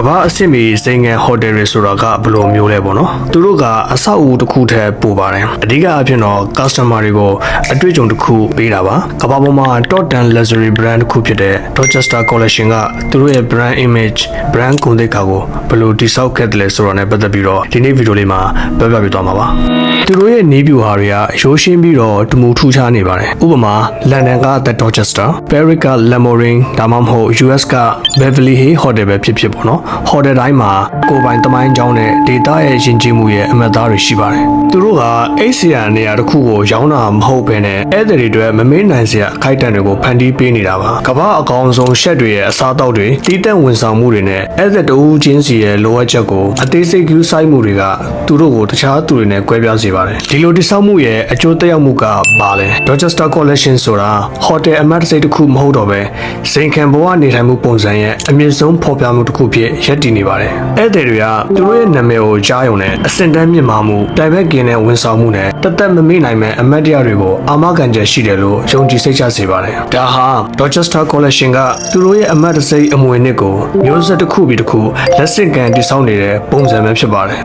ကမ္ဘာအဆင့်မီစိန်ငံဟိုတယ်တွေဆိုတာကဘယ်လိုမျိုးလဲပေါ့နော်သူတို့ကအဆောက်အဦတစ်ခုထက်ပိုပါတယ်အဓိကအဖြစ်တော့ customer တွေကိုအတွေ့အကြုံတစ်ခုပေးတာပါကမ္ဘာပေါ်မှာ top 10 luxury brand တစ်ခုဖြစ်တဲ့ Dorchester Collection ကသူတို့ရဲ့ brand image brand ဂုဏ်သိက္ခာကိုဘယ်လိုတိစောက်ခဲ့တယ်လဲဆိုတာနဲ့ပတ်သက်ပြီးတော့ဒီနေ့ဗီဒီယိုလေးမှာပြောပြပြသွားမှာပါ သူတို့ရဲ့နေပြူဟာတွေကရိုးရှင်းပြီးတော့တမူထူးခြားနေပါတယ်ဥပမာလန်ဒန်က The Dorchester Paris က Lamorin ဒါမှမဟုတ် US က Beverly Hills Hotel ပဲဖြစ်ဖြစ်ပေါ့နော်ဟိုတယ်တိုင်းမှာကိုယ်ပိုင်တမိုင်းကြောင်းနဲ့ဒေတာရဲ့ယဉ်ကျေးမှုရဲ့အမှတ်အသားတွေရှိပါတယ်သူတို့ကအိတ်ဆီယာနေရာတစ်ခုကိုရောင်းတာမဟုတ်ဘဲနဲ့ဧည့်သည်တွေအတွက်မမေ့နိုင်စရာအခိုက်အတန့်တွေကိုဖန်တီးပေးနေတာပါကမ္ဘာအကောင်ဆုံးရှက်တွေရဲ့အစားအသောက်တွေတီးတက်ဝန်ဆောင်မှုတွေနဲ့ဧည့်သည်တဦးချင်းစီရဲ့လိုအပ်ချက်ကိုအသေးစိတ်ကူးဆိုင်မှုတွေကသူတို့ကိုတခြားသူတွေနဲ့ကွဲပြားစေပါတယ်ဒီလိုတိဆောက်မှုရဲ့အကျိုးသက်ရောက်မှုကပါလဲ Dorchester Collection ဆိုတာဟိုတယ်အမတ်တစိတ်တစ်ခုမဟုတ်တော့ပဲစိန်ခံဘဝနေထိုင်မှုပုံစံရဲ့အမြင့်ဆုံးဖော်ပြမှုတစ်ခုဖြစ်ရပ်တည်နေပါတယ်ဧည့်သည်တွေကသူတို့ရဲ့နာမည်ကိုကြားရုံနဲ့အစင်တန်းမြင့်မာမှုတိုင်ဘက်ကင်းတဲ့ဝန်ဆောင်မှုနဲ့တသက်မမေ့နိုင်မဲ့အမတ်တရားတွေကိုအာမခံချက်ရှိတယ်လို့ယုံကြည်စိတ်ချစေပါတယ်ဒါဟာ Dorchester Collection ကသူတို့ရဲ့အမတ်တစိတ်အမွေအနှစ်ကိုမျိုးဆက်တစ်ခုပြီးတစ်ခုလက်ဆင့်ကမ်းတည်ဆောက်နေတဲ့ပုံစံပဲဖြစ်ပါတယ်